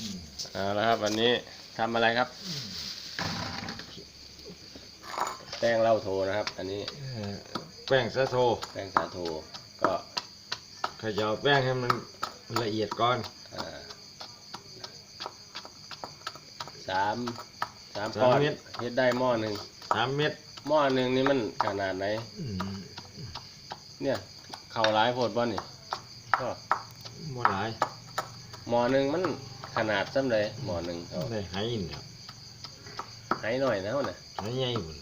อืมเอาละครับ วันนี้ทำอะไรครับ แป้งเหล้าโทนะครับ อันนี้เอ่อแป้งสะโทแป้งสาโทก็เขย่าแป้งให้มันละเอียดก่อนอ่าสามสามสามก้อนเม็ดเฮ็ดได้หม้อหนึ่งสามเม็ดหม้อหนึ่งนี่มันขนาดไหนอืมเนี่ย เข่าร้ายโพดบ่นี่ก็บ่หลายหม้อหนึ่งมัน ขนาดซ้ำเลยหม้อหนึ่งเอาได้ไหเนี่ยให้หน่อยนะเอาน่ะไหใหญ่พุ่น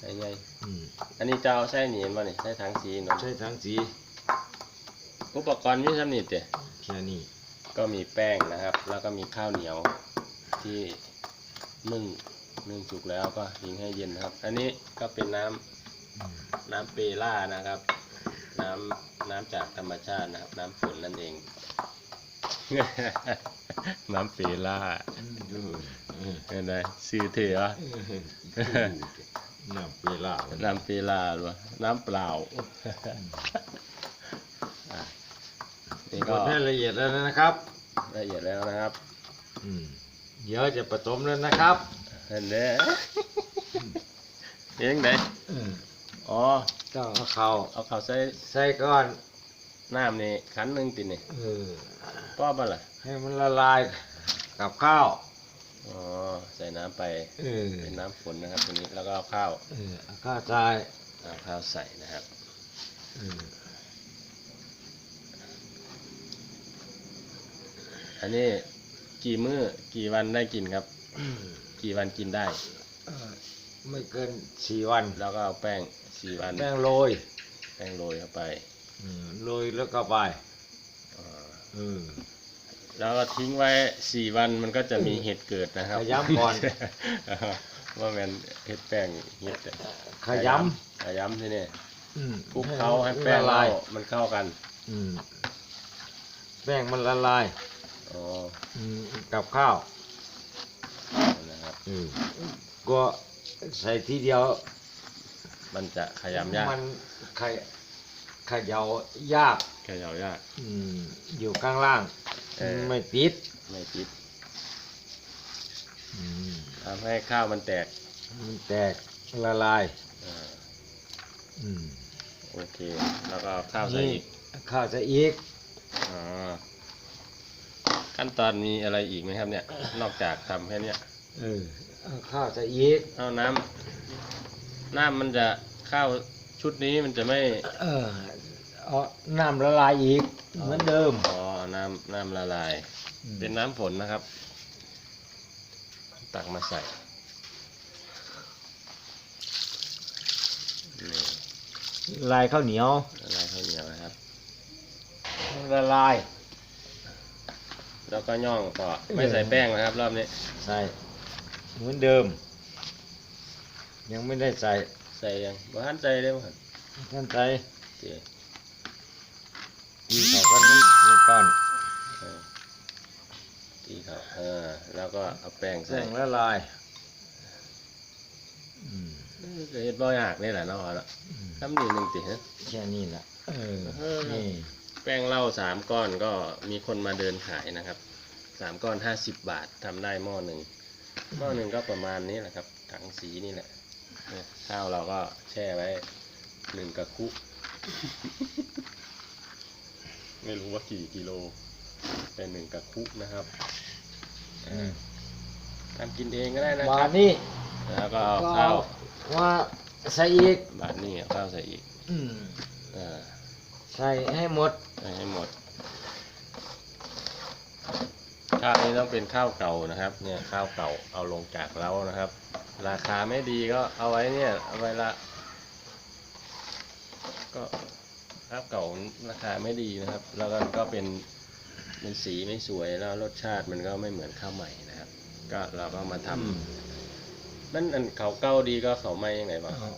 ให้ใหญ่อืมอันนี้เจ้าใส่หนีนบ่นี่ใส่ถังสีเนาะใช้ทั้งสีอุปกรณ์มีซ้ำนี่เตะแค่นี้ก็มีแป้งนะครับ แล้วก็มีข้าวเหนียวที่นึ่งนึ่งสุกแล้วก็ทิ้งให้เย็นนะครับ อันนี้ก็เป็นน้ำอืมน้ำเปล่านะครับ น้ำน้ำจากธรรมชาตินะครับ น้ำฝนนั่นเอง น้ำเปล่าเห็นไหมซื้อเถอะน้ำเวลาน้ำเปล่าหรือว่าน้ำเปล่าอะนี่กก็ดให้ละเอียดแล้วนะครับ ละเอียดแล้วนะครับเดี๋ยวจะผสมแล้วนะครับเห็นเด้เองไหนอ๋อต้องเอาเข้าเอาเข้าใส่ใส่ก่อน น้ำนี่ขันหนึ่งตินี่เออป้อบ่ล่ะให้มันละลายกับข้าวอ๋อใส่น้ำไปเออเป็นน้ำฝนนะครับตัวนี้แล้วก็เอาข้าวเออเอาข้าวใส่เอาข้าวใส่นะครับเอออันนี้กี่มื้อกี่วันได้กินครับ กี่วันกินได้เออไม่เกินสี่วันแล้วก็เอาแป้งสี่วันแป้งโรยแป้งโรยเข้าไป เออโรยแล้วก็ไปอ่าเออแล้วก็ทิ้งไว้สี่วันมันก็จะมีเห็ดเกิดนะครับ ขยำก่อน ว่าแมันเห็ดแป้งเห็ดขยขยำที่นี่ำอืมคลุกเขาให้แป้งละเราลายมันเข้ากัน อืมแป้งมันละลายอ๋ออืมกับข้าวนะครับเออก็ใส่ทีเดียว มันจะขยำยากมันขย เขยายากขยำยาก อืม อยู่ข้างล่าง เออ ไม่ติดไม่ติดอืมทำให้ข้าวมันแตกมันแตกละลายอ่าอืมโอเค แล้วก็เอาข้าวใส่อีกข้าวใส่อีก อ๋อขั้นตอนมีอะไรอีกไหมครับเนี่ย นอกจากทำแค่เนี้ยเออเอาข้าวใส่อีก เอาน้ำน้ำมันจะข้าว ชุดนี้มันจะไม่เออเอาน้ำละลายอีกเหมือนเดิม อ๋อน้ำน้ำละลายเป็นน้ำฝนนะครับ ตักมาใส่นี่ลายข้าวเหนียวละลายข้าวเหนียวนะครับ ละลาย แล้วก็ย่องต่อไม่ใส่แป้งนะครับ รอบนี้ ใส่เหมือนเดิม ยังไม่ได้ใส่ ใส่ยังบ้านใส่ได้มั้งท่านใส่เจ๊ตีเข้ากันนี่ก่อนเออตีเขาเออแล้วก็เอาแป้งใส่แป้งละลายอืมเออก็เฮ็ดบ่ยากนี่แหละเนาะเอาละอืมทำดีหนึ่งติฮะแค่นี้แหละเออเออนี่แป้งเหล้าสามก้อนก็มีคนมาเดินขายนะครับสามก้อนห้าสิบบาททำได้หม้อหนึ่งหม้อหนึ่งก็ประมาณนี้แหละครับถังสีนี่แหละ เนี่ยข้าวเราก็แช่ไว้หนึ่งกระคุ ไม่รู้ว่ากี่กิโลแต่หนึ่งกระคุนะครับอืม ทำกินเองก็ได้นะบาครัทบนี้แล้วก็เอาก็ข้าเอาวว่าใส่อีกบาทนี่เอาข้าวใส่อีกอืมเออใส่ให้หมด ใส่ให้หมด ข้าวนี้ต้องเป็นข้าวเก่านะครับ เนี่ยข้าวเก่าเอาลงจากเล้านะครับ ราคาไม่ดีก็เอาไว้เนี่ยเอาไว้ละ ก็ข้าวเก่าราคาไม่ดีนะครับ แล้วก็ก็เป็นเป็นสีไม่สวยแล้วรสชาติมันก็ไม่เหมือนข้าวใหม่นะครับ ก็เราก็มาทำอืมนั่นอันเขาเก้าดีก็เขาไม่ยังไงบ้างเอา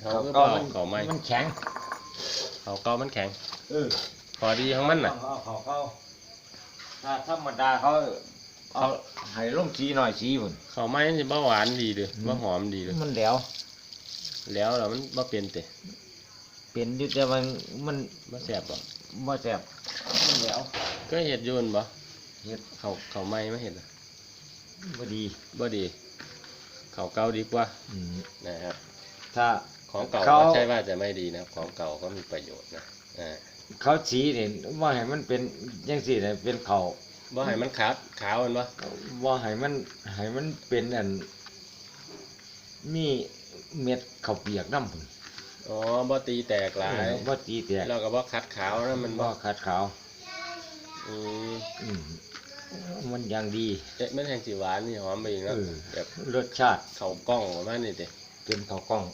เขาก็ก็เปล่ามันเขาไม่มันแข็ง เขาเก้ามันแข็งเออพอดีของมันน่ะเอาเขาเขาถ้าธรรมดาเขา เอาเขาให้ลงสีหน่อยสีพุ่นเขาไม่สิบ่หวานดีเลยอืมบ่หอมดีเลยมันแหล้วแล้วเรามันบ่เป็นเตะเป็นอยู่แต่มันมันบ่แซ่บบ่บ่แซ่บมันแหล้วก็เห็ดอยูนบ่เฮ็ดเขาเขาไม่ไม่เห็นบ่ดีบ่ดี เขาเก่าดีกว่าอืมนะครับถ้าของเก่าเขาก็ใช่ว่าจะไม่ดีนะครับของเก่าก็มีประโยชน์นะอ่าเขาสีนี่ว่าให้มันเป็นจังซี่น่ะเป็นเขา บ่ให้มันขาวขาวมันวะว่าให้มันให้มันเป็นอันมีเม็ดข้าวเปียกน้ำพุ่นอ๋อบ่ตีแตกหลายเออบ่ตีแตกแล้วก็บ่คัดขาวนะมันบ่บ่ขาดขาวอืมอืมมันอย่างดี เอ๊ะมันแห่งสีหวานนี่หอมไปอีกแล้วเออ แบบรสชาติเขากล้องประมาณนี้ติเป็นข้าวกล้อง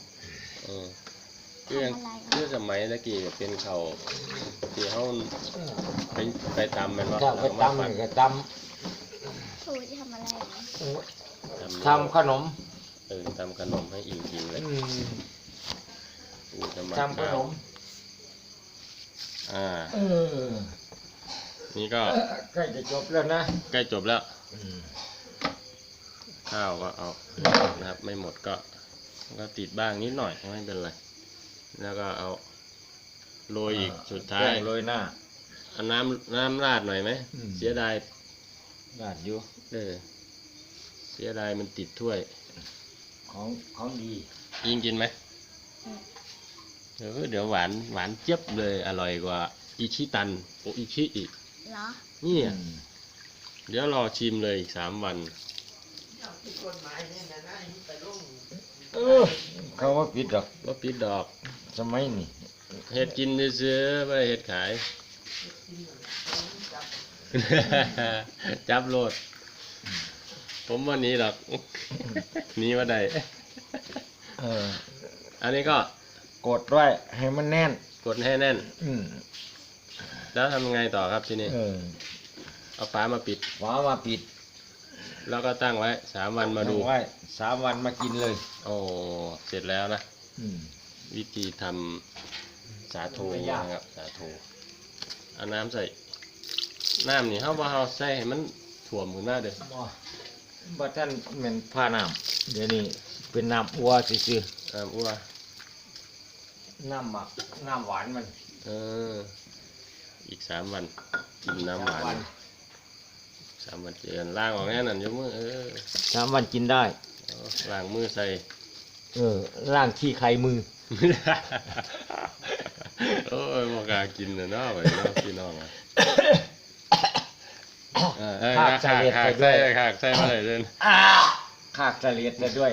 เออ คือยังคือสมัยตะกี้ก็เป็นเขาที่เฮาไปไปตำมันบ่ถ้าไปเอามาตำปั่นนี่ก็ตครูจะทำอะไรนะำทำขนมเออทำขนมให้อิงกินเลยอืมอูจะมาทำขข้าวนม อ่า เออนี่ก็ใกล้จะจบแล้วนะใกล้จบแล้ว อืมข้าวก็เอานะครับ ไม่หมดก็ ก็ติดบ้างนิดหน่อยไม่เป็นไร แล้วก็เอาโรยอีกสุดท้ายแป้งโรยหน้าเอาน้ำน้ำราดหน่อยไหมอืมเสียดายราดอยู่เออเสียดายมันติดถ้วย ของของดียิงกินไหมเดี๋ยวเดี๋ยวหวานหวานเจี๊ยบเลยอร่อยกว่าอิชิตันโออิชิอีกเหรอนี่อือะมเดี๋ยวรอชิมเลยอีกสามวัน เออเขาว่าปิดดอกว่าปิดดอก สมัยนี้เฮ็ดกินซื้อๆไม่ได้เฮ็ดขาย จับโลด ผมวันนี้หรอก หนี้ว่าใดเอออันนี้ก็กดไว้ให้มันแน่น กดให้แน่น อืมแล้วทำยังไงต่อครับทีนี้ เออเอาฝามาปิดฝามาปิดแล้วก็ตั้งไว้สามวันมาดู ไว้สามวันมากินเลย โอ้ เสร็จแล้วนะ อืม วิธีทำสาโทไม่ยากนะครับสาโทเอาน้ำใส่ น้ำนี่เขาว่าเขาใส่ให้มันถ่วมขึ้นมาเด้อบ่บ่ท่านเหม็นผ้าน้ำเดี๋ยวนี้เป็นน้ำอัวซื่อน้ำอ้วๆน้ำหมักน้ำหวานมัน เออ อีกสามวันกินน้ำหวาสามวันนสามวันเจอกันล้างออกแน่นั่นอยกมือเออสามวันกินได้เอาล้างมือใส่ เออล่างขี้ไข่มือ โอ้ยบอกล้ากินเนอะเนาะไปเนาะพี่น้องอะเออเออภาคขากเฉลี่ยขากไปด้ใส่วยขากใส่มาเลยเดินอ้าขากเสลียดจะด้วย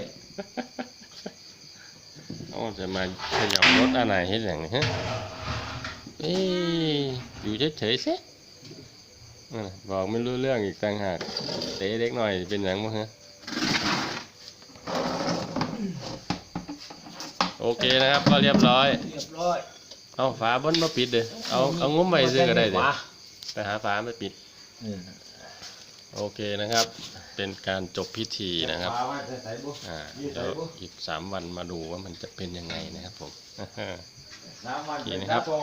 โอ้จะมาขยับรถอะไรเห็นอย่างนี้ฮะเอ้ยอยู่เฉยๆสินั่นน่ะบอกไม่รู้เรื่องอีกต่างหากเตะเล็กหน่อยเป็นอย่างมั้งฮะ โอเคนะครับ ก็เรียบร้อย เรียบร้อยเอาฝาบนมาปิดเด้อเอาเอางุ้มไปซื้อก็ได้เด้อฝาไปหาฝามาปิด โอเคนะครับ เป็นการจบพิธีนะครับอ่าเดี๋ยวอีกสามวันมาดูว่ามันจะเป็นยังไงนะครับผมสามวันโอเคนะครับโต